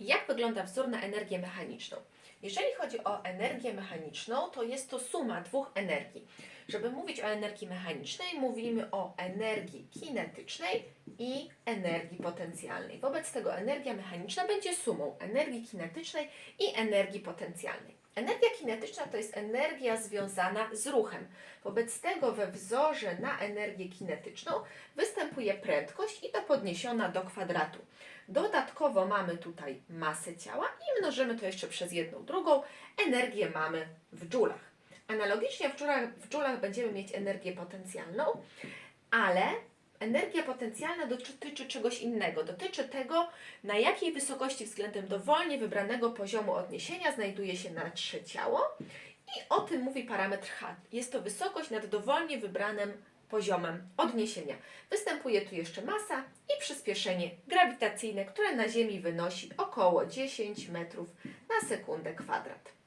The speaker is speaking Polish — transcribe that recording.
Jak wygląda wzór na energię mechaniczną? Jeżeli chodzi o energię mechaniczną, to jest to suma dwóch energii. Żeby mówić o energii mechanicznej, mówimy o energii kinetycznej i energii potencjalnej. Wobec tego energia mechaniczna będzie sumą energii kinetycznej i energii potencjalnej. Energia kinetyczna to jest energia związana z ruchem. Wobec tego we wzorze na energię kinetyczną występuje prędkość i to podniesiona do kwadratu. Dodatkowo mamy tutaj masę ciała i mnożymy to jeszcze przez jedną drugą. Energię mamy w dżulach. Analogicznie w dżulach, w dżulach będziemy mieć energię potencjalną, ale energia potencjalna dotyczy czegoś innego. Dotyczy tego, na jakiej wysokości względem dowolnie wybranego poziomu odniesienia znajduje się nasze ciało i o tym mówi parametr H. Jest to wysokość nad dowolnie wybranym poziomem odniesienia. Występuje tu jeszcze masa i przyspieszenie grawitacyjne, które na Ziemi wynosi około 10 metrów na sekundę kwadrat.